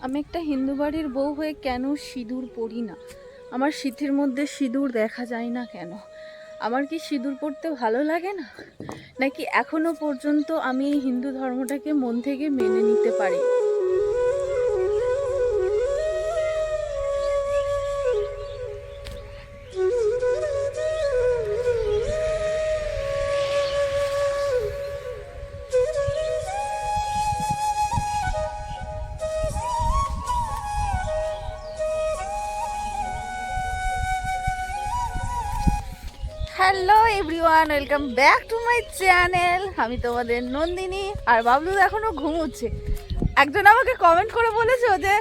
আমি একটা হিন্দু বাড়ির বউ হয়ে কেন সিঁদুর পরি না? আমার শীতের মধ্যে সিঁদুর দেখা যায় না কেন? আমার কি সিঁদুর পরতে ভালো লাগে না? নাকি এখনও পর্যন্ত আমি এই হিন্দু ধর্মটাকে মন থেকে মেনে নিতে পারি? Everyone welcome back to my channel আমি তোমাদের নন্দিনী আর বাবলু এখনও ঘুমোচ্ছে। একজন আমাকে কমেন্ট করে বলেছে যে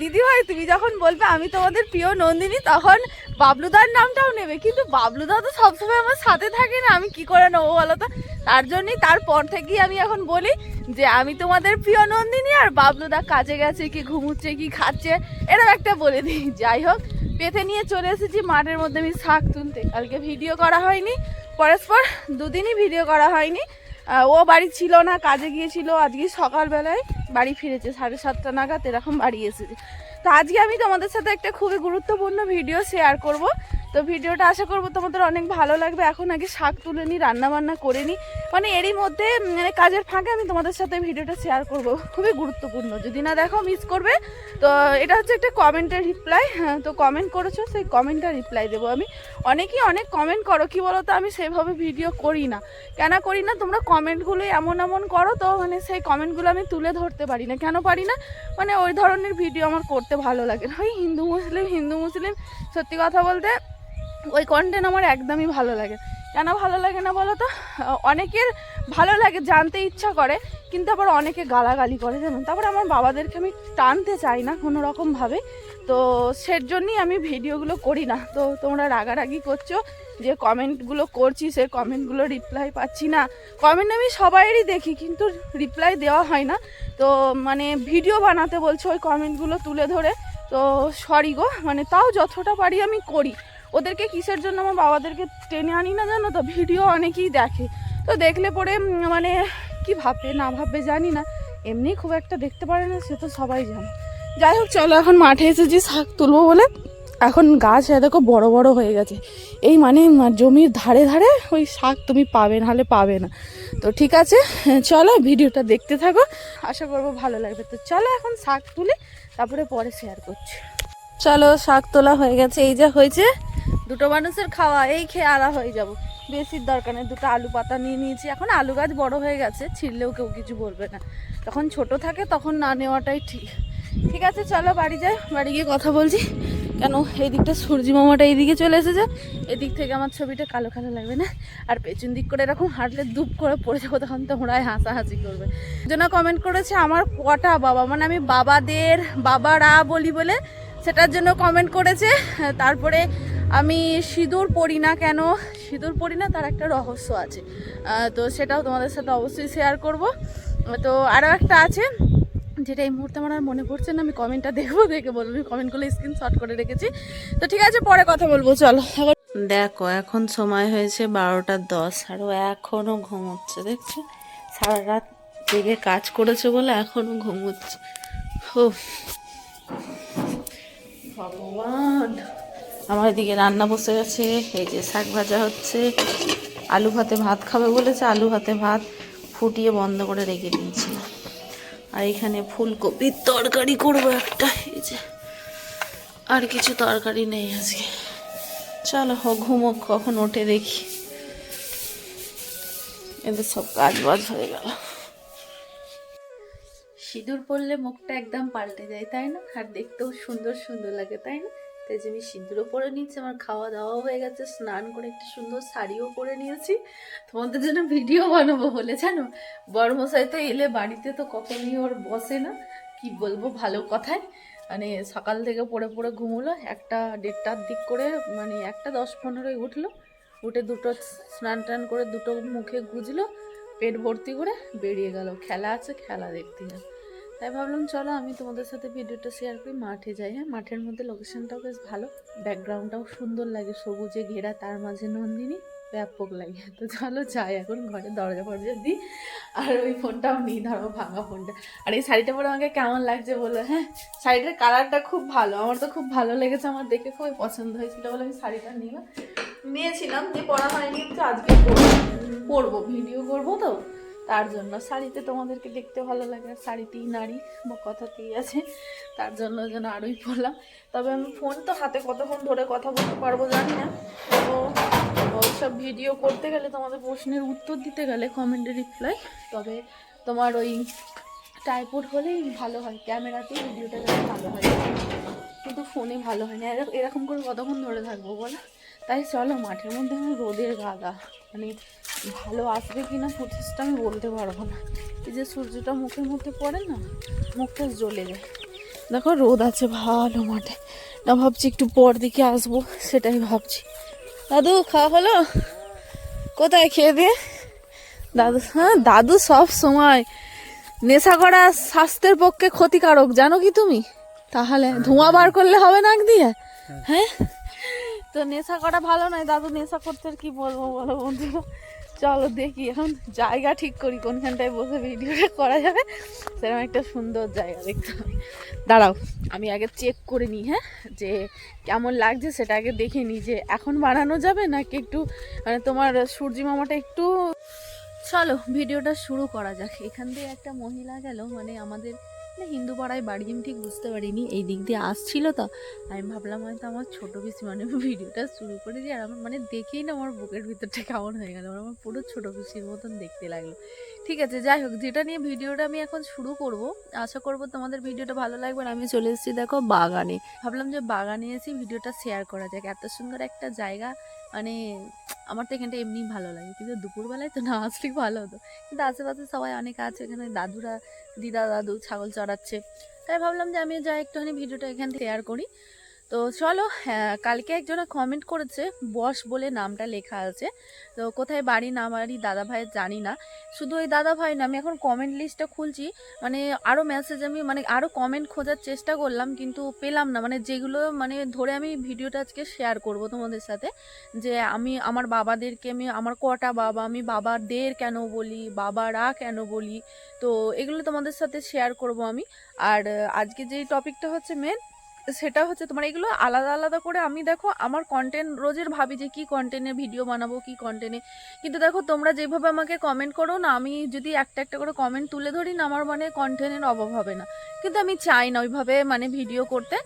দিদি ভাই, তুমি যখন বলবে আমি তোমাদের প্রিয় নন্দিনী, তখন বাবলুদার নামটাও নেবে। কিন্তু বাবলুদা তো সবসময় আমার সাথে থাকে না। আমি কি করে নেব বলো তো? তার জন্যই তারপর থেকেই আমি এখন বলি যে, আমি তোমাদের প্রিয় নন্দিনী আর বাবলুদা কাজে গেছে কি ঘুমুচ্ছে কি খাচ্ছে, এরকম একটা বলে দিই। যাই হোক, পেতে নিয়ে চলে এসেছি মাঠের মধ্যে আমি শাক তুলতে। কালকে ভিডিও করা হয়নি। পরস্পর দুদিনই ভিডিও করা হয়নি। ও বাড়ি ছিল না, কাজে গিয়েছিল। আজকে সকালবেলায় বাড়ি ফিরেছে, সাড়ে সাতটা নাগাদ এরকম বাড়ি এসেছে। তো আজকে আমি তোমাদের সাথে একটা খুবই গুরুত্বপূর্ণ ভিডিও শেয়ার করব। তো ভিডিওটা আশা করব তোমাদের অনেক ভালো লাগবে। এখন আগে শাক তুলে নিই রান্না বান্না করে নিই। মানে এরই মধ্যে মানে কাজের ফাঁকে আমি তোমাদের সাথে ভিডিওটা শেয়ার করব। খুবই গুরুত্বপূর্ণ। যদি না দেখো মিস করবে। তো এটা হচ্ছে একটা কমেন্টের রিপ্লাই হ্যাঁ তো কমেন্ট করেছ, সেই কমেন্টটা রিপ্লাই দেবো আমি। অনেকেই অনেক কমেন্ট করো, কি বলো তো আমি সেভাবে ভিডিও করি না। কেন করি না? তোমরা কমেন্টগুলো এমন এমন করো তো মানে সেই কমেন্টগুলো আমি তুলে ধরতে পারি না। কেন পারি না? মানে ওই ধরনের ভিডিও আমার করতে ভালো লাগে না। ওই হিন্দু, মুসলিম হিন্দু, মুসলিম, সত্যি কথা বলতে ওই কন্টেন্ট আমার একদমই ভালো লাগে। কেন ভালো লাগে না বলো তো অনেকের ভালো লাগে, জানতে ইচ্ছা করে, কিন্তু আবার অনেকে গালাগালি করে, জানো? তারপর আমার বাবাদেরকে আমি টানতে চাই না কোনো রকমভাবে তো সের জন্যই আমি ভিডিওগুলো করি না। তো তোমরা রাগারাগি করছ, যে কমেন্টগুলো করছি, সে কমেন্টগুলো রিপ্লাই পাচ্ছি না। কমেন্ট আমি সবাইয়েরই দেখি, কিন্তু রিপ্লাই দেওয়া হয় না। তো মানে ভিডিও বানাতে বলছো ওই কমেন্টগুলো তুলে ধরে। তো সরি গো মানে তাও যতটা পারি আমি করি। ওদেরকে কিসের জন্য আমার বাবাদেরকে টেনে আনি না জানো তো? ভিডিও অনেকেই দেখে। তো দেখলে পরে মানে কি ভাববে, না ভাববে জানি না। এমনি খুব একটা দেখতে পারে না, সে তো সবাই জানে। যাই হোক, চলো এখন মাঠে এসেছি, শাক তুলবো বলে। এখন গাছ এ দেখো, বড় বড় হয়ে গেছে। এই মানে জমির ধারে ধারে ওই শাক তুমি পাবে, নাহলে পাবে না। তো ঠিক আছে, চলো ভিডিওটা দেখতে থাকো। আশা করব ভালো লাগবে। তো চলো এখন শাক তুলি, তারপরে পরে শেয়ার করছি। চলো, শাক তোলা হয়ে গেছে। এই যা হয়েছে, দুটো মানুষের খাওয়া, এই খেয়ে আলা হয়ে যাব। বেশির দরকার নেই, দুটো আলু পাতা নিয়ে নিয়েছি। এখন আলু গাছ বড় হয়ে গেছে, ছিঁড়লেও কেউ কিছু বলবে না। তখন ছোট থাকে, তখন না নেওয়াটাই ঠিক। ঠিক আছে, চলো বাড়ি যাই, বাড়ি গিয়ে কথা বলছি। কেন, এই দিকটা সূর্যি মামাটা এইদিকে চলে এসেছে। এদিক থেকে আমার ছবিটা কালো কালো লাগবে না? আর পেছন দিক করে এরকম হাঁটলে দুপ করে পড়ে যাব, তখন তোমরাই হাসাহাসি করবে। জন্য কমেন্ট করেছে, আমার কটা বাবা? মানে আমি বাবাদের, বাবারা বলি বলে সেটার জন্য কমেন্ট করেছে। তারপরে আমি সিঁদুর পড়ি না কেন? সিঁদুর পড়ি না, তার একটা রহস্য আছে। তো সেটাও তোমাদের সাথে অবশ্যই শেয়ার করব। তো আরও একটা আছে, যেটা এই মুহূর্তে আমার আর মনে পড়ছে না, আমি কমেন্টটা দেখব, দেখে বলব। আমি কমেন্টগুলো স্ক্রিনশট করে রেখেছি। তো ঠিক আছে, পরে কথা বলব, চলো। দেখো, এখন সময় হয়েছে বারোটা দশ, আর ও এখনও ঘুমোচ্ছে, দেখছ? সারা রাত জেগে কাজ করেছে বলে এখনও ঘুমোচ্ছে। হো ভগবান। আমার এদিকে রান্না বসে গেছে, এই যে শাক ভাজা হচ্ছে। আলু ভাতে ভাত খাবে বলেছে, আলু ভাতে ভাত ফুটিয়ে বন্ধ করে রেখে দিয়েছিলাম আর এখানে ফুলকপির তরকারি করব একটা, এই যে। আর কিছু তরকারি নেই আজকে। চলো ঘুমোক, কখন ওঠে দেখি। এদের সব কাজ বাজ হয়ে গেল। সিঁদুর পরলে মুখটা একদম পাল্টে যায়, তাই না? আর দেখতেও সুন্দর সুন্দর লাগে, তাই না? তাই যে আমি সিঁদুরও পরে নিচ্ছি আমার খাওয়া দাওয়াও হয়ে গেছে, স্নান করে একটা সুন্দর শাড়িও পরে নিয়েছি। তোমাদের জন্য ভিডিও বানাবো বলে, জানো? বড়মশাই তো এলে বাড়িতে তো কখনই ওর বসে না, কি বলব, ভালো কথায় মানে সকাল থেকে পড়ে পড়ে ঘুমোলো, একটা দেড়টার দিক করে মানে একটা দশ পনেরোয় উঠল, উঠে দুটো স্নান টান করে দুটো মুখে গুজলো, পেট ভর্তি করে বেরিয়ে গেল। খেলা আছে, খেলা দেখতে যাবে। তাই ভাবলাম, চলো আমি তোমাদের সাথে ভিডিওটা শেয়ার করি, মাঠে যাই। হ্যাঁ মাঠের মধ্যে লোকেশনটাও বেশ ভালো ব্যাকগ্রাউন্ডটাও সুন্দর লাগে, সবুজে ঘেরা, তার মাঝে নন্দিনী, ব্যাপক লাগে। তো চলো যাই এখন ঘরে, দরজা ফরজা দিই, আর ওই ফোনটাও নিই, ধরো ভাঙা ফোনটা। আর এই শাড়িটা পরে আমাকে কেমন লাগছে বলো? হ্যাঁ শাড়িটার কালারটা খুব ভালো, আমার তো খুব ভালো লেগেছে, আমার দেখে খুবই পছন্দ হয়েছিল বলে আমি শাড়িটা নিলাম নিয়েছিলাম যে পরা হয়নি, কিন্তু আজকে পরবো ভিডিও করব তো। তার জন্য শাড়িতে তোমাদেরকে দেখতে ভালো লাগে আর শাড়িতেই নারী বা কথাতেই আছে, তার জন্য যেন আরোই পড়লাম তবে আমি ফোন তো হাতে কতক্ষণ ধরে কথা বলতে পারব জানি না। তো ওইসব ভিডিও করতে গেলে তোমাদের প্রশ্নের উত্তর দিতে গেলে কমেন্টে রিপ্লাই তবে তোমার ওই টাইপোড হলেই ভালো হয় ক্যামেরাতেই ভিডিওটা যেন ভালো হয়। কিন্তু ফোনে ভালো হয় না, এরক- এরকম করে কতক্ষণ ধরে থাকব বলো? তাই চলো মাঠের মধ্যে আমি রোদের গাদা। মানে ভালো আসবে কি না ফুটেজটা আমি বলতে পারব না। এই যে সূর্যটা মুখের মধ্যে পড়ে না, মুখটা জ্বলে যায়। দেখো রোদ আছে ভালো মাঠে। না ভাবছি একটু পর দিকে আসব, সেটাই ভাবছি। দাদু, খাওয়া হলো? কোথায় খেয়ে দিয়ে? দাদু হ্যাঁ দাদু সব সময় নেশা করা স্বাস্থ্যের পক্ষে ক্ষতিকারক, জানো কি তুমি? তাহলে ধোঁয়া বার করলে হবে নাক দিয়ে? হ্যাঁ? তো নেশা করা ভালো নয়। দাদু, নেশা করতে কি বলব বলো বন্ধুরা চলো দেখি এখন জায়গা ঠিক করি, কোনখানটায় বসে ভিডিওটা করা যাবে। সেরকম একটা সুন্দর জায়গা দেখতে হবে। দাঁড়াও, আমি আগে চেক করে নিই হ্যাঁ? যে কেমন লাগছে সেটা আগে দেখে নিই যে এখন বানানো যাবে নাকি একটু মানে তোমার সূর্যি মামাটা একটু চলো, ভিডিওটা শুরু করা যাক। এখান দিয়ে একটা মহিলা গেল মানে আমাদের হিন্দু পাড়ায় বাড়ি আমি ঠিক বুঝতে পারিনি, এই দিক দিয়ে আসছিল তো। আমি ভাবলাম হয়তো আমার ছোটো পিসি মানে ভিডিওটা শুরু করে দিয়ে আর আমার মানে দেখেই না আমার বুকের ভিতরটা কেমন হয়ে গেল আমার পুরো ছোটো পিসির মতন দেখতে লাগল। ঠিক আছে, যাই হোক, যেটা নিয়ে ভিডিওটা আমি এখন শুরু করব, আশা করব তোমাদের ভিডিওটা ভালো লাগবে, আর আমি চলে এসেছি দেখো বাগানে। ভাবলাম যে বাগানে এসে ভিডিওটা শেয়ার করা যাক, এত সুন্দর একটা জায়গা মানে আমার তো এখানটা এমনি ভালো লাগে। কিন্তু দুপুরবেলায় তো না আসলেই ভালো হতো। কিন্তু আশেপাশে সবাই অনেক আছে, এখানে দাদুরা, দিদা, দাদু ছাগল চড়াচ্ছে। তাই ভাবলাম যে আমি যাই, একটুখানি ভিডিওটা এখান থেকে শেয়ার করি। তো চলো কালকে একজনা কমেন্ট করেছে, বস বলে নামটা লেখা আছে। তো কোথায় বাড়ি না বাড়ি দাদা ভাইয়ের জানি না। শুধু ওই দাদা ভাই না, আমি এখন কমেন্ট লিস্টটা খুলছি। মানে আরও মেসেজ আমি মানে আরও কমেন্ট খোঁজার চেষ্টা করলাম, কিন্তু পেলাম না। মানে যেগুলো মানে ধরে আমি ভিডিওটা আজকে শেয়ার করব তোমাদের সাথে। যে আমি, আমার বাবাদেরকে আমি, আমার কটা বাবা, আমি বাবাদের কেন বলি, বাবারা কেন বলি? তো এগুলো তোমাদের সাথে শেয়ার করব আমি। আর আজকে যেই টপিকটা হচ্ছে মেন সেটা হচ্ছে তোমার এগুলো আলাদা আলাদা করে আমি দেখো আমার কন্টেন্ট রোজের ভাবি যে কি কন্টেন্টে ভিডিও বানাবো, কি কন্টেন্টে কিন্তু দেখো তোমরা যেভাবে আমাকে কমেন্ট করো না, আমি যদি একটা একটা করে কমেন্ট তুলে ধরি না, আমার মানে কন্টেন্টের অভাব হবে না। কিন্তু আমি চাই না ওইভাবে মানে ভিডিও করতে।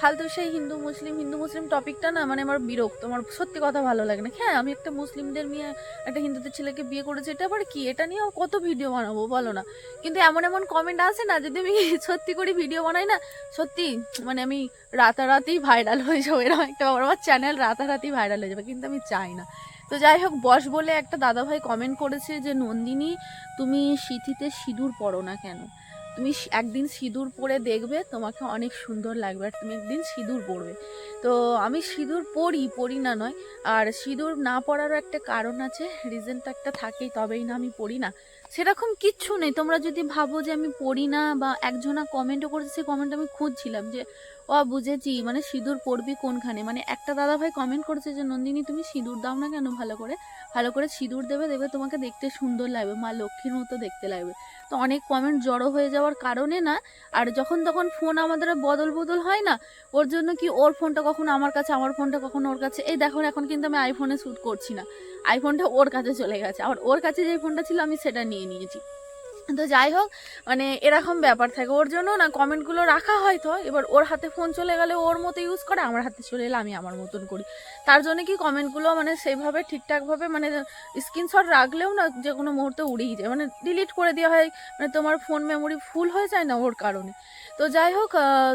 ফালতু সেই হিন্দু, মুসলিম হিন্দু, মুসলিম টপিকটা না মানে আমার বিরক্ত, আমার সত্যি কথা ভালো লাগে না। হ্যাঁ আমি একটা মুসলিমদের মেয়ে একটা হিন্দুদের ছেলেকে বিয়ে করেছি, এটা আবার কি? এটা নিয়ে কত ভিডিও বানাবো বলো না। কিন্তু এমন এমন কমেন্ট আসে না, যদি আমি সত্যি করে ভিডিও বানাই না, সত্যি মানে আমি রাতারাতি ভাইরাল হয়ে যাব। এরকম একটা ব্যাপার। আমার চ্যানেল রাতারাতি ভাইরাল হয়ে যাবে, কিন্তু আমি চাই না। তো যাই হোক, বস বলে একটা দাদাভাই কমেন্ট করেছে যে, নন্দিনী, তুমি সিথিতে সিঁদুর পরো না কেন? তুমি একদিন সিঁদুর পরে দেখবে তোমাকে অনেক সুন্দর লাগবে আর তুমি একদিন সিঁদুর পরবে তো আমি সিঁদুর পরি পরি না নয়। আর সিঁদুর না পরারও একটা কারণ আছে রিজন তো একটা থাকেই, তবেই না আমি পড়ি না। সেরকম কিচ্ছু নেই। তোমরা যদি ভাবো যে আমি পড়ি না বা একজনা কমেন্টও করেছে, সেই কমেন্ট আমি খুঁজছিলাম যে ও বুঝেছি মানে সিঁদুর পড়বি কোনখানে? মানে একটা দাদা ভাই কমেন্ট করেছে যে, নন্দিনী, তুমি সিঁদুর দাও না কেন ভালো করে? ভালো করে সিঁদুর দেবে দেবে তোমাকে দেখতে সুন্দর লাগবে, মা লক্ষ্মীর মতো দেখতে লাগবে। তো অনেক কমেন্ট জড়ো হয়ে যাওয়ার কারণে না, আর যখন তখন ফোন আমাদের বদল বদল হয় না, ওর জন্য কি ওর ফোনটা কখনো আমার কাছে, আমার ফোনটা কখনো ওর কাছে? এই দেখো, এখন কিন্তু আমি আইফোনে শ্যুট করছি না। আইফোনটা ওর কাছে চলে গেছে। আর ওর কাছে যে ফোনটা ছিল, আমি সেটা নিয়ে নিয়েছি। তো যাই হোক মানে এরকম ব্যাপার থাকে। ওর জন্য না কমেন্টগুলো রাখা হয়তো, এবার ওর হাতে ফোন চলে গেলে ওর মতো ইউজ করে, আমার হাতে চলে এলে আমি আমার মতন করি। তার জন্য কি কমেন্টগুলো মানে সেইভাবে ঠিকঠাকভাবে মানে স্ক্রিনশট রাখলেও না যে কোনো মুহূর্তে উড়েই যায়। মানে ডিলিট করে দেওয়া হয় মানে তোমার ফোন মেমোরি ফুল হয়ে যায় না ওর কারণে। তো যাই হোক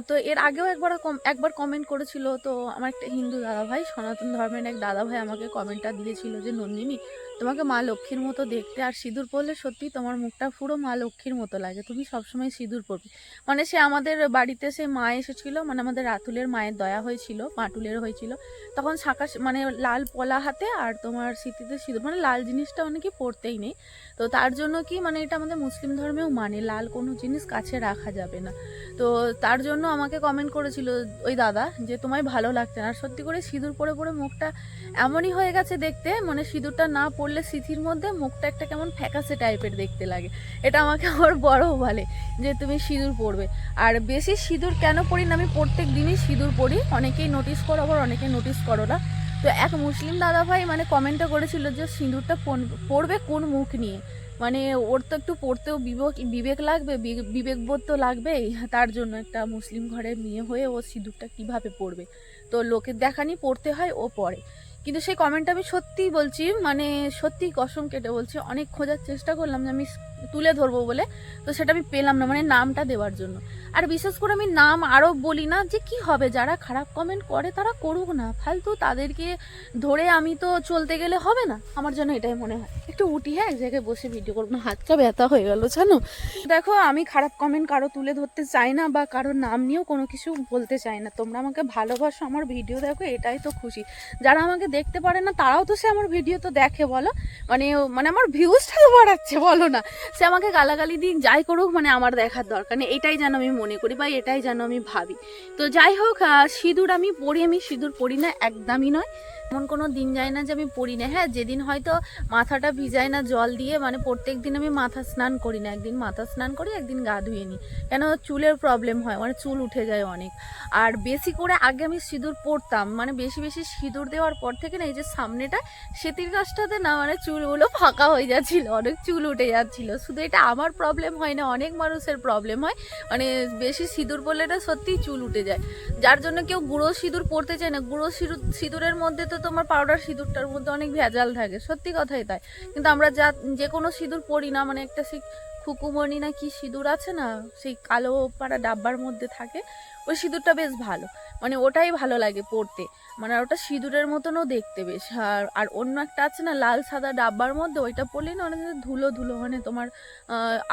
তো এর আগেও একবার একবার কমেন্ট করেছিল, তো আমার একটা হিন্দু দাদা ভাই সনাতন ধর্মের এক দাদা ভাই আমাকে কমেন্টটা দিয়েছিল যে, নন্দিনী তোমাকে মা লক্ষ্মীর মতো দেখতে আর সিঁদুর পরলে সত্যি তোমার মুখটা পুরো মা লক্ষ্মীর মতো লাগে। তুমি সবসময় সিঁদুর পরবে। মানে সে আমাদের বাড়িতে সে মা এসেছিল মানে আমাদের রাতুলের মায়ের দয়া হয়েছিল পাটুলের হয়েছিল। তখন শাঁকা মানে লাল পলা হাতে আর তোমার স্মৃতিতে সিঁদুর। মানে লাল জিনিসটা অনেকে পরতেই নেই। তো তার জন্য কি মানে এটা আমাদের মুসলিম ধর্মেও মানে লাল কোনো জিনিস কাছে রাখা যাবে না। তো তার জন্য আমাকে কমেন্ট করেছিল ওই দাদা যে, তোমায় ভালো লাগছে না। আর সত্যি করে সিঁদুর পরে পরে মুখটা এমনই হয়ে গেছে দেখতে মানে সিঁদুরটা না পড়লে স্মৃতির মধ্যে মুখটা একটা কেমন ফ্যাকাসে টাইপের দেখতে লাগে। এটা আমাকে আমার বড় বলে যে, তুমি সিঁদুর পরবে আর বেশি সিঁদুর কেন পড়ি না, আমি প্রত্যেক দিনই সিঁদুর পড়ি। অনেকেই নোটিস করো, আবার অনেকেই নোটিস করো না। তো এক মুসলিম দাদা ভাই মানে কমেন্টটা করেছিল যে, সিঁদুরটা পড়বে কোন মুখ নিয়ে? মানে ওর তো একটু পড়তেও বিবেক বিবেক লাগবে বিবেকবোধ তো লাগবেই। তার জন্য একটা মুসলিম ঘরের মেয়ে হয়ে ও সিঁদুরটা কীভাবে পড়বে? তো লোকের দেখানি পড়তে হয়, ও পড়ে। কিন্তু সেই কমেন্টটা আমি সত্যিই বলছি মানে সত্যি কসম কেটে বলছি, অনেক খোঁজার চেষ্টা করলাম যে আমি তুলে ধরবো বলে, তো সেটা আমি পেলাম না মানে নামটা দেওয়ার জন্য। আর বিশেষ করে আমি নাম আরও বলি না যে কি হবে, যারা খারাপ কমেন্ট করে তারা করুক না, ফালতু তাদেরকে ধরে আমি তো চলতে গেলে হবে না, আমার জন্য এটাই মনে হয়। একটু উঠি হ্যাঁ এক জায়গায় বসে ভিডিও করব হাতটা ব্যথা হয়ে গেল, জানো? দেখো, আমি খারাপ কমেন্ট কারও তুলে ধরতে চাই না বা কারোর নাম নিয়েও কোনো কিছু বলতে চাই না। তোমরা আমাকে ভালোবাসো, আমার ভিডিও দেখো, এটাই তো খুশি। যারা আমাকে দেখতে পারে না, তারাও তো সে আমার ভিডিও তো দেখে, বলো? মানে মানে আমার ভিউজটা তো বাড়াচ্ছে, বলো না? সে আমাকে গালাগালি দিক, যাই করুক মানে আমার দেখার দরকার নেই। এটাই যেন আমি মনে করি বা এটাই যেন আমি ভাবি। তো যাই হোক সিঁদুর আমি পড়ি আমি সিঁদুর পড়ি না, একদমই নয়। এমন কোনো দিন যায় না যে আমি পরি না। হ্যাঁ যেদিন হয়তো মাথাটা ভিজায় না জল দিয়ে মানে প্রত্যেক দিন আমি মাথা স্নান করি না। একদিন মাথা স্নান করি, একদিন গা ধুয়ে নিই। কেন? চুলের প্রবলেম হয় মানে চুল উঠে যায় অনেক। আর বেশি করে আগে আমি সিঁদুর পরতাম মানে বেশি বেশি সিঁদুর দেওয়ার পর থেকে না, এই যে সামনেটা, সেতির গাছটাতে না মানে চুলগুলো ফাঁকা হয়ে যাচ্ছিল, অনেক চুল উঠে যাচ্ছিল। শুধু এটা আমার প্রবলেম হয় না, অনেক মানুষের প্রবলেম হয়। মানে বেশি সিঁদুর পরলে এটা সত্যিই চুল উঠে যায়। যার জন্য কেউ গুঁড়ো সিঁদুর পরতে চায় না। গুঁড়ো সিঁদুর, সিঁদুরের মধ্যে তো তোমার পাউডার সিঁদুরটার মধ্যে অনেক ভেজাল থাকে। সত্যি কথাই তাই। কিন্তু আমরা যা যে কোনো সিঁদুর পড়ি না মানে একটা সেই খুকুমণি না কি সিঁদুর আছে না, সেই কালো পাড়া ডাব্বার মধ্যে থাকে ওই সিঁদুরটা বেশ ভালো। মানে ওটাই ভালো লাগে পড়তে। মানে আর ওটা সিঁদুরের মতনও দেখতে বেশ। আর আর অন্য একটা আছে না, লাল সাদা ডাব্বার মধ্যে ওইটা পরলে না অনেক ধুলো ধুলো মানে তোমার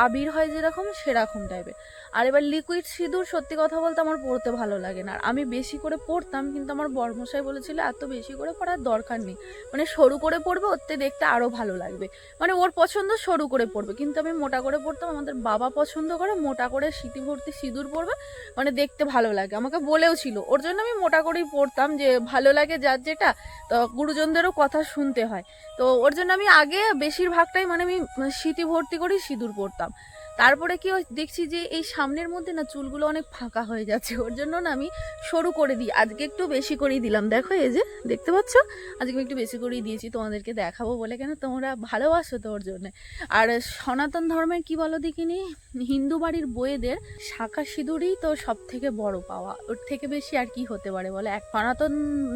আবির হয় যেরকম, সেরকম টাইপের আর এবার লিকুইড সিঁদুর সত্যি কথা বলতে আমার পড়তে ভালো লাগে না। আর আমি বেশি করে পরতাম কিন্তু আমার বর্মশাই বলেছিল, এত বেশি করে পরার দরকার নেই। মানে সরু করে পরবে ওতে দেখতে আরও ভালো লাগবে। মানে ওর পছন্দ সরু করে পড়বে, কিন্তু আমি মোটা করে পড়তাম। আমাদের বাবা পছন্দ করে মোটা করে স্মৃতি ভর্তি সিঁদুর পরবে মানে দেখতে ভালো লাগে। আমাকে বলেও ছিল। ওর জন্য আমি মোটা করেই পড়তাম যে ভালো লাগে যার যেটা, তো গুরুজনদেরও কথা শুনতে হয়। তো ওর জন্য আমি আগে বেশিরভাগটাই মানে আমি স্মৃতি ভর্তি করেই সিঁদুর পরতাম তারপরে কি দেখছি যে এই সামনের মধ্যে না চুলগুলো অনেক ফাঁকা হয়ে যাচ্ছে। ওর জন্য না আমি সরু করে দিই। আজকে একটু বেশি করেই দিলাম। দেখো এই যে, দেখতে পাচ্ছ? আজকে আমি একটু বেশি করেই দিয়েছি। তোমাদেরকে দেখাবো বলে। কেন? তোমরা ভালোবাসো তো ওর জন্য। আর সনাতন ধর্মের কি বলো দেখিনি? হিন্দু বাড়ির বইয়েদের শাখা সিঁদুরই তো সব থেকে বড় পাওয়া। ওর থেকে বেশি আর কি হতে পারে বলে? এক সনাতন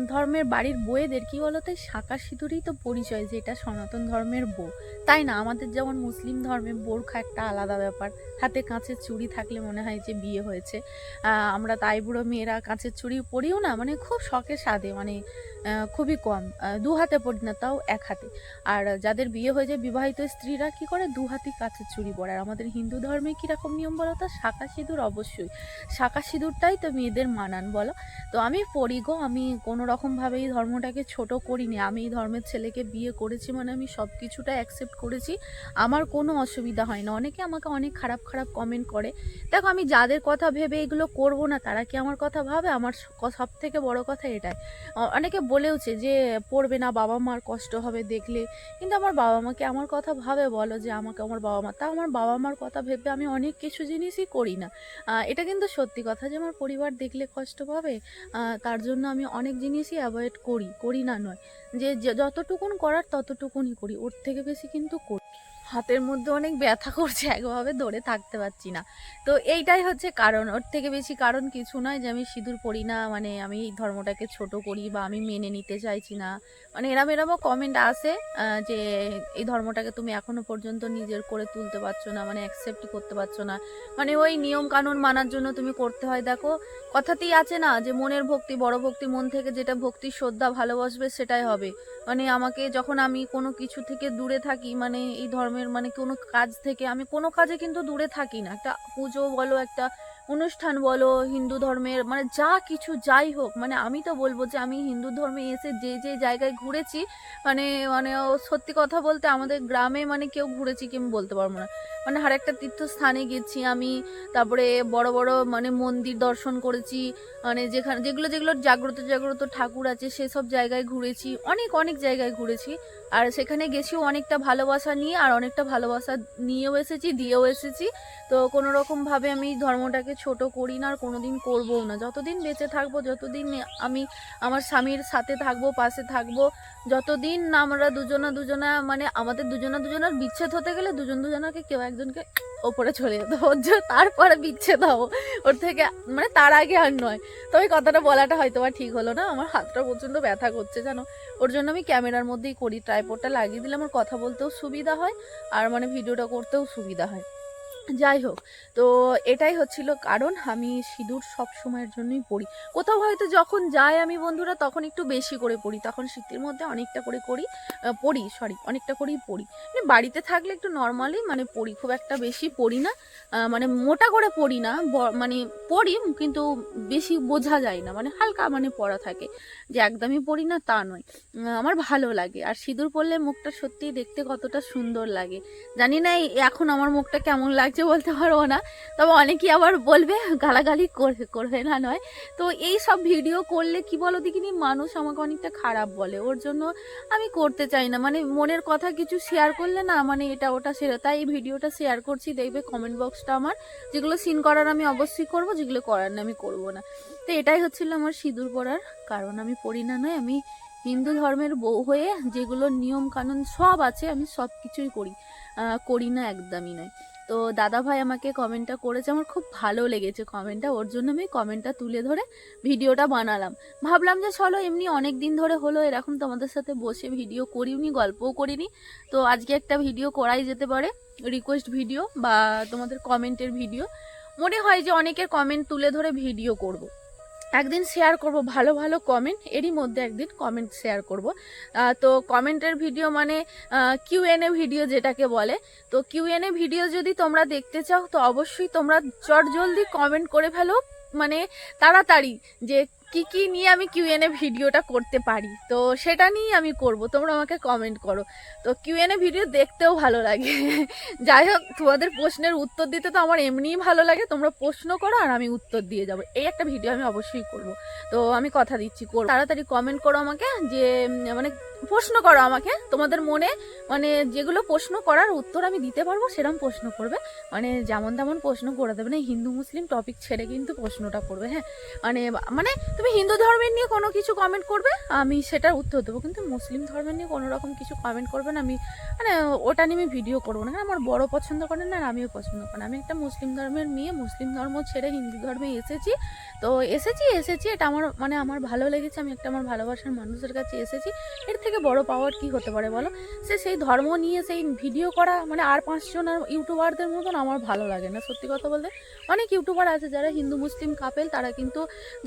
ধর্মের বাড়ির বইয়েদের কি বলতো? শাখা সিঁদুরই তো পরিচয় যে এটা সনাতন ধর্মের বউ। তাই না? আমাদের যেমন মুসলিম ধর্মে বোরখা একটা আলাদা ব্যাপার। হাতে কাঁচের চুড়ি থাকলে মনে হয় যে বিয়ে হয়েছে। আমরা তাই বুড়ো মেয়েরা কাঁচের চুড়ি পরিও না মানে খুব শখে সাধে মানে খুবই কম। দু হাতে পড়ি না, তাও এক হাতে। আর যাদের বিয়ে হয়ে যায় বিবাহিত স্ত্রীরা কি করে? দু হাতি কাঁচের চুড়ি পরে আর আমাদের হিন্দু ধর্মে কীরকম নিয়ম বলো তো? শাখা সিঁদুর অবশ্যই। শাখা সিঁদুরটাই তো মেয়েদের মানান বলো। তো আমি পড়ি গো, আমি কোনো রকমভাবে এই ধর্মটাকে ছোট করিনি। আমি এই ধর্মের ছেলেকে বিয়ে করেছি মানে আমি সব কিছুটা অ্যাকসেপ্ট করেছি। আমার কোনো অসুবিধা হয় না। অনেকে আমাকে অনেক খারাপ খারাপ কমেন্ট করে। দেখো, আমি যাদের কথা ভেবে এগুলো করব না, তারা কি আমার কথা ভাবে? আমার সব থেকে বড় কথা এটাই। অনেকে বলেওছে যে, পড়বে না, বাবা মার কষ্ট হবে দেখলে। কিন্তু আমার বাবা মাকে আমার কথা ভাবে বলো যে, আমাকে আমার বাবা মা তা আমার বাবা মার কথা ভেবে আমি অনেক কিছু জিনিসই করি না। এটা কিন্তু সত্যি কথা যে, আমার পরিবার দেখলে কষ্ট পাবে। তার জন্য আমি অনেক জিনিসই অ্যাভয়েড করি করি না নয়। যে, যতটুকুন করার ততটুকুনই করি, ওর থেকে বেশি কিন্তু করি হাতের মধ্যে অনেক ব্যথা করছে, একভাবে ধরে থাকতে পারছি না। তো এইটাই হচ্ছে কারণ, ওর থেকে বেশি কারণ কিছু নয় যে আমি সিঁদুর পরি না মানে আমি এই ধর্মটাকে ছোট করি বা আমি মেনে নিতে চাইছি না। মানে এরম এরমও কমেন্ট আসে যে এই ধর্মটাকে তুমি এখনও পর্যন্ত নিজের করে তুলতে পারছ না মানে অ্যাকসেপ্ট করতে পারছ না। মানে ওই নিয়ম কানুন মানার জন্য তুমি করতে হয়। দেখো, কথাতেই আছে না যে মনের ভক্তি, বড় ভক্তি, মন থেকে যেটা ভক্তি, শ্রদ্ধা, ভালোবাসবে সেটাই হবে। মানে আমাকে যখন আমি কোনো কিছু থেকে দূরে থাকি মানে এই ধর্মের মানে কোনো কাজ থেকে, আমি কোনো কাজে কিন্তু দূরে থাকি না। একটা পুজো বলো, একটা অনুষ্ঠান বলো, হিন্দু ধর্মের মানে যা কিছু যাই হোক মানে আমি তো বলব যে আমি হিন্দু ধর্মে এসে যে যে জায়গায় ঘুরেছি মানে মানে সত্যি কথা বলতে আমাদের গ্রামে মানে কেউ ঘুরেছি কি আমি বলতে পারব না। মানে আর একটা তীর্থস্থানে গেছি আমি, তারপরে বড় বড় মানে মন্দির দর্শন করেছি মানে যেখানে, যেগুলো যেগুলো জাগ্রত জাগ্রত ঠাকুর আছে, সেসব জায়গায় ঘুরেছি, অনেক অনেক জায়গায় ঘুরেছি। আর সেখানে গেছিও অনেকটা ভালোবাসা নিয়ে, আর অনেকটা ভালোবাসা নিয়েও এসেছি, দিয়েও এসেছি। তো কোনো রকমভাবে আমি ধর্মটাকে ছোট করি না আর কোনোদিন করবও না। যতদিন বেঁচে থাকব, যতদিন আমি আমার স্বামীর সাথে থাকব, পাশে থাকব, যতদিন না আমরা দুজনা দুজনা মানে আমাদের দুজনা দুজনার বিচ্ছেদ হতে গেলে দুজন দুজনাকে কেউ একজনকে ওপরে চলে যেতে। ওর তারপরে বিচ্ছেদ হব। ওর থেকে মানে তার আগে আর নয়। তবে কথাটা বলাটা হয়তো বা ঠিক হলো না। আমার হাতটা প্রচণ্ড ব্যথা করছে, জানো? ওর জন্য আমি ক্যামেরার মধ্যেই করি ট্রাইপোর্ডটা লাগিয়ে দিলে আমার কথা বলতেও সুবিধা হয়, আর মানে ভিডিওটা করতেও সুবিধা হয়। যাই হোক, তো এটাই হচ্ছিল কারণ আমি সিঁদুর সব সময়ের জন্যই পড়ি কোথাও হয়তো যখন যাই আমি বন্ধুরা, তখন একটু বেশি করে পড়ি তখন শীতের মধ্যে অনেকটা করে করি পড়ি সরি অনেকটা করেই পড়ি মানে বাড়িতে থাকলে একটু নর্মালি মানে পড়ি খুব একটা বেশি পড়ি না। মানে মোটা করে পড়ি না মানে পড়ি কিন্তু বেশি বোঝা যায় না। মানে হালকা মানে পড়া থাকে। যে একদমই পড়ি না তা নয়। আমার ভালো লাগে। আর সিঁদুর পড়লে মুখটা সত্যিই দেখতে কতটা সুন্দর লাগে। জানি না এখন আমার মুখটা কেমন লাগছে বলতে পারব না। তবে অনেকেই আবার বলবে, গালাগালি করবে না নয়। তো এই সব ভিডিও করলে কি বলো দেখিনি, মানুষ আমাকে অনেকটা খারাপ বলে। ওর জন্য আমি করতে চাই না। মানে মনের কথা কিছু শেয়ার করলে না মানে এটা ওটা সেরা তাই এই ভিডিওটা শেয়ার করছি। দেখবে কমেন্ট বক্সটা আমার। যেগুলো সিন করার আমি অবশ্যই করব, যেগুলো করার না আমি করব না। তো এটাই হচ্ছিল আমার সিঁদুর পরার কারণ। আমি পড়ি না নয়, আমি হিন্দু ধর্মের বউ হয়ে যেগুলো নিয়ম কানুন সব আছে, আমি সব কিছুই করি করি না একদমই নয়। তো দাদা ভাই আমাকে কমেন্টটা করেছে, আমার খুব ভালো লেগেছে কমেন্টটা ওর জন্য আমি কমেন্টটা তুলে ধরে ভিডিওটা বানালাম। ভাবলাম যে চলো এমনি অনেক দিন ধরে হলো এরকম তোমাদের সাথে বসে ভিডিও করিনি গল্পও করিনি। তো আজকে একটা ভিডিও করাই যেতে পারে রিকোয়েস্ট ভিডিও বা তোমাদের কমেন্টের ভিডিও মনে হয় যে অনেকের কমেন্ট তুলে ধরে ভিডিও করব। একদিন শেয়ার করব, ভালো ভালো কমেন্ট এরই মধ্যে একদিন কমেন্ট শেয়ার করব। তো কমেন্টের ভিডিও মানে কিউএনএ ভিডিও যেটাকে বলে। তো কিউএনএ ভিডিও যদি তোমরা দেখতে চাও, তো অবশ্যই তোমরা চট জলদি কমেন্ট করে ফেলো মানে তাড়াতাড়ি যে কি কি নিয়ে আমি কিউএনএ ভিডিওটা করতে পারি? তো সেটা নিয়েই আমি করব। তোমরা আমাকে কমেন্ট করো। তো কিউএনএ ভিডিও দেখতেও ভালো লাগে। যাই হোক, তোমাদের প্রশ্নের উত্তর দিতে তো আমার এমনিই ভালো লাগে। তোমরা প্রশ্ন করো আর আমি উত্তর দিয়ে যাব। এই একটা ভিডিও আমি অবশ্যই করব। তো আমি কথা দিচ্ছি, করো। তাড়াতাড়ি কমেন্ট করো আমাকে যে মানে প্রশ্ন করো আমাকে। তোমাদের মনে মানে যেগুলো প্রশ্ন করার উত্তর আমি দিতে পারব সেরকম প্রশ্ন করবে। মানে যেমন তেমন প্রশ্ন করে দেবে। না হিন্দু, মুসলিম টপিক ছেড়ে কিন্তু প্রশ্নটা করবে হ্যাঁ? মানে মানে তুমি হিন্দু ধর্মের নিয়ে কোনো কিছু কমেন্ট করবে? আমি সেটার উত্তর দেবো। কিন্তু মুসলিম ধর্মের নিয়ে কোনো রকম কিছু কমেন্ট করবে না। আমি মানে ওটা নিয়ে আমি ভিডিও করব না। আমার বড় পছন্দ করেন না, আর আমিও পছন্দ করি। আমি একটা মুসলিম ধর্মের মেয়ে, মুসলিম ধর্ম ছেড়ে হিন্দু ধর্মে এসেছি। তো এসেছি এসেছি। এটা আমার মানে আমার ভালো লেগেছে। আমি একটা আমার ভালোবাসার মানুষের কাছে এসেছি। এর থেকে বড় পাওয়ার কি হতে পারে বলো? সে সেই ধর্ম নিয়ে সেই ভিডিও করা মানে আর পাঁচজন আর ইউটিউবারদের মতন আমার ভালো লাগে না। সত্যি কথা বলতে, অনেক ইউটিউবার আছে যারা হিন্দু, মুসলিম কাপেল তারা কিন্তু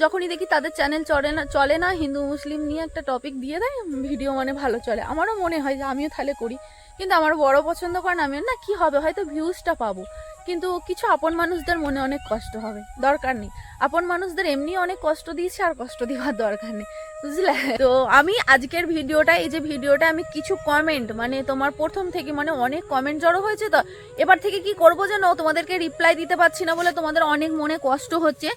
যখনই দেখি তাদের চ্যানেল চলে না চলে না, হিন্দু, মুসলিম নিয়ে একটা টপিক দিয়ে দেয় ভিডিও মানে ভালো চলে। আমারও মনে হয় যে আমিও তাহলে করি। কিন্তু আমার বড় পছন্দ করেন আমি না, কি হবে? হয়তো ভিউজটা পাবো। কিন্তু কিছু আপন মানুষদের মনে অনেক কষ্ট হবে, দরকার নেই। আপন মানুষদের এমনি অনেক কষ্ট দিয়েছে আর কষ্ট দেওয়ার দরকার নেই, বুঝলে? তো আমি আজকের ভিডিওটা, এই যে ভিডিওটা আমি কিছু কমেন্ট মানে তোমার প্রথম থেকে মানে অনেক কমেন্ট জড়ো হয়েছে তো, এবার থেকে কি করব জানো তোমাদেরকে রিপ্লাই দিতে পারছি না বলে তোমাদের অনেক মনে কষ্ট হচ্ছে।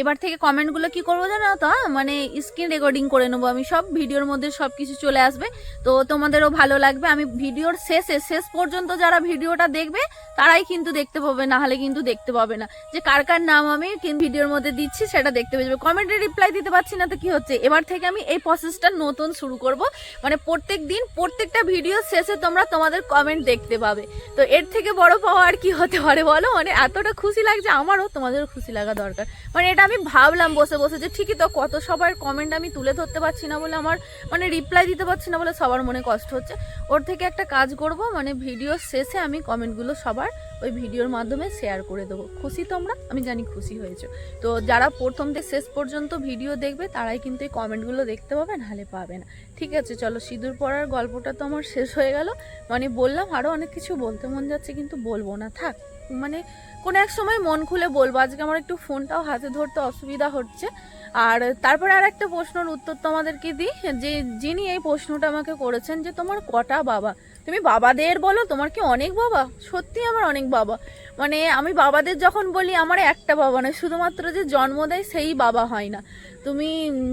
এবার থেকে কমেন্টগুলো কি করব জানো তো? মানে স্ক্রিন রেকর্ডিং করে নেব আমি, সব ভিডিওর মধ্যে সব কিছু চলে আসবে। তো তোমাদেরও ভালো লাগবে, আমি ভিডিওর শেষে, শেষ পর্যন্ত যারা ভিডিওটা দেখবে, তারাই কিন্তু দেখতে পাবে। না হলে কিন্তু দেখতে পাবে না। যে কার কার নাম আমি ভিডিওর মধ্যে দিচ্ছি সেটা দেখতে পেয়ে যাবে। কমেন্টে রিপ্লাই দিতে পারছি না তো কি হচ্ছে? এবার থেকে আমি এই প্রসেসটা নতুন শুরু করব। মানে প্রত্যেক দিন প্রত্যেকটা ভিডিও শেষে তোমরা তোমাদের কমেন্ট দেখতে পাবে। তো এর থেকে বড় পাওয়া আর কি হতে পারে বলো? মানে এতটা খুশি লাগছে, আমারও তোমাদেরও খুশি লাগা দরকার। মানে এটা আমি ভাবলাম বসে বসে যে ঠিকই তো কত সবার কমেন্ট আমি তুলে ধরতে পারছি না বলে আমার মানে রিপ্লাই দিতে পারছি না বলে সবার মনে কষ্ট হচ্ছে। ওর থেকে একটা কাজ করব মানে ভিডিও শেষে আমি কমেন্টগুলো সবার ওই ভিডিওর মাধ্যমে শেয়ার করে দেবো। খুশি তোমরা? আমি জানি খুশি হয়েছো। তো যারা প্রথম থেকে শেষ পর্যন্ত ভিডিও দেখবে, তারাই কিন্তু এই কমেন্টগুলো দেখতে পাবে, নাহলে পাবে না। ঠিক আছে, চলো সিঁদুর পড়ার গল্পটা তো আমার শেষ হয়ে গেল। মানে বললাম আরও অনেক কিছু বলতে মন যাচ্ছে, কিন্তু বলব না। থাক মানে কোনো এক সময় মন খুলে বলব। আজকে আমার একটু ফোনটাও হাতে ধরতে অসুবিধা হচ্ছে। আর তারপরে আর একটা প্রশ্নের উত্তর তোমাদেরকে দিই। যে, যিনি এই প্রশ্নটা আমাকে করেছেন যে, তোমার কটা বাবা? তুমি বাবাদের বলো, তোমার কি অনেক বাবা? সত্যি আমার অনেক বাবা। মানে আমি বাবাদের যখন বলি আমার একটা বাবা নয় শুধুমাত্র যে জন্ম দেয় সেই বাবা হয় না। তুমি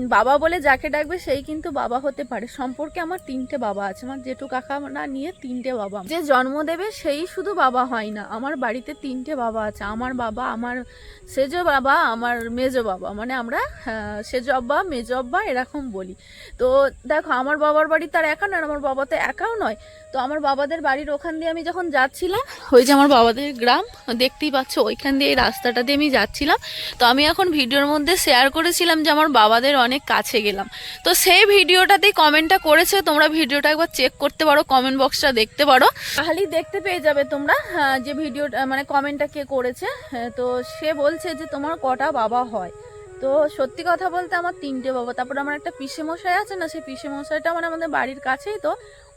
বাবা বলে যাকে ডাকবে সেই কিন্তু বাবা হতে পারে। সম্পর্কে আমার তিনটে বাবা আছে। আমার জেঠু কাকা না নিয়ে তিনটে বাবা। যে জন্ম দেবে সেই শুধু বাবা হয় না। আমার বাড়িতে তিনটে বাবা আছে। আমার বাবা আমার সেজ বাবা আমার মেজ বাবা। মানে আমরা আহ, সেজ আব্বা মেজ আব্বা এরকম বলি। তো দেখো আমার বাবার বাড়ি তার একা নয় আর আমার বাবা তো একাও নয়। তো আমার বাবাদের বাড়ির ওখান দিয়ে আমি যখন যাচ্ছিলাম, ওই যে আমার বাবাদের গ্রাম, দেখতেই পাচ্ছ ওইখান দিয়ে এই রাস্তাটা দিয়ে আমি যাচ্ছিলাম। তো আমি এখন ভিডিওর মধ্যে শেয়ার করেছিলাম যে আমার বাবাদের অনেক কাছে গেলাম। তো সেই ভিডিওটাতেই কমেন্টটা করেছে, তোমরা ভিডিওটা একবার চেক করতে পারো কমেন্ট বক্সটা দেখতে পারো। তাহলেই দেখতে পেয়ে যাবে তোমরা যে ভিডিওটা মানে কমেন্টটা কে করেছে। তো সে বলছে যে তোমার কটা বাবা হয়। তো সত্যি কথা বলতে আমার তিনটে বাবা, তারপর আমার একটা পিসে মশাই আছে না, সেই পিসে মশাইটা মানে আমাদের বাড়ির কাছেই তো,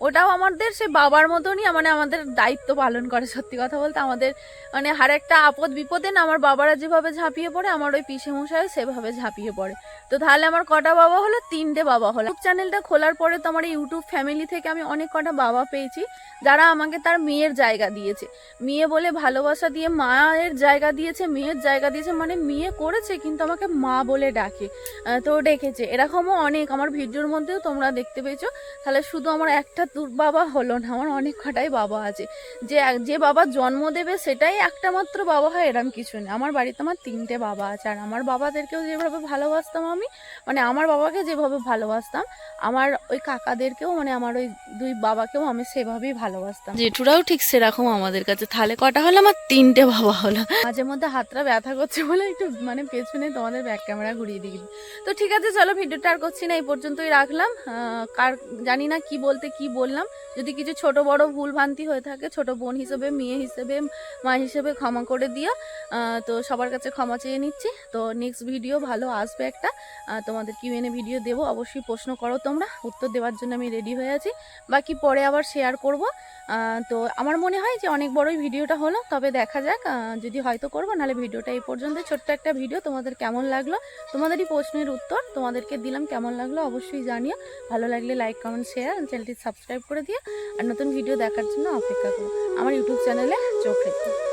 ওটাও আমাদের সে বাবার মতনই মানে আমাদের দায়িত্ব পালন করে, সত্যি কথা বলতে আমাদের মানে হার একটা আপদ বিপদে না আমার বাবারা যেভাবে ঝাঁপিয়ে পড়ে, আমার ওই পিসে মশাই সেভাবে ঝাঁপিয়ে পড়ে। তো তাহলে আমার কটা বাবা হলো? তিনটে বাবা হলো। চ্যানেলটা খোলার পরে তো আমার ইউটিউব ফ্যামিলি থেকে আমি অনেক কটা বাবা পেয়েছি, যারা আমাকে তার মেয়ের জায়গা দিয়েছে। মেয়ে বলে ভালোবাসা দিয়ে মায়ের জায়গা দিয়েছে, মেয়ের জায়গা দিয়েছে মানে মেয়ে করেছে, কিন্তু আমাকে মা বলে ডাকে। তো ডেকেছে। এরকমও অনেক। আমার ভিডিওর মধ্যেও তোমরা দেখতে পেয়েছ। তাহলে শুধু আমার একটা দূর বাবা হলো না আমার অনেক কটাই বাবা আছে। যে যে বাবা জন্ম দেবে সেটাই একটা মাত্র বাবা হয় এরম কিছু নেই। আমার বাড়িতে আমার তিনটে বাবা আছে। আর আমার বাবাদেরকেও যেভাবে ভালোবাসতাম আমি মানে আমার বাবাকে যেভাবে ভালোবাসতাম আমার ওই কাকাদেরকেও মানে আমার ওই দুই বাবাকেও আমি সেভাবেই ভালোবাসতাম। জেঠুরাও ঠিক সেরকম আমাদের কাছে। তাহলে কটা হলো? আমার তিনটে বাবা হলো। মাঝে মধ্যে হাতটা ব্যথা করছে বলে একটু মানে পেছনে তোমাদের ব্যাক ক্যামেরা ঘুরিয়ে দিই তো ঠিক আছে, চলো ভিডিওটা আর করছি না, এই পর্যন্তই রাখলাম। কার জানি না কি বলতে কি বললাম। যদি কিছু ছোট বড় ভুল ভ্রান্তি হয়ে থাকে, ছোট বোন হিসেবে, মেয়ে হিসেবে, মা হিসেবে ক্ষমা করে দিও। তো সবার কাছে ক্ষমা চেয়ে নিচ্ছি। তো নেক্সট ভিডিও ভালো আসবে একটা। তোমাদের কিউএনএ ভিডিও দেবো। অবশ্যই প্রশ্ন করো তোমরা। উত্তর দেওয়ার জন্য আমি রেডি হয়ে আছি। বাকি পরে আবার শেয়ার করব। তো আমার মনে হয় যে অনেক বড়ই ভিডিওটা হলো। তবে দেখা যাক যদি হয়তো করব, নাহলে ভিডিওটা এই পর্যন্ত ছোট্ট একটা ভিডিও তোমাদের কেমন লাগল? তোমাদেরই প্রশ্নের উত্তর তোমাদেরকে দিলাম। কেমন লাগল অবশ্যই জানিও। ভালো লাগলে লাইক কমেন্ট শেয়ার চ্যানেলটি সাবস্ক্রাইব করে দিও। আর নতুন ভিডিও দেখার জন্য অপেক্ষা করো। আমার ইউটিউব চ্যানেলে চোখ রেখো।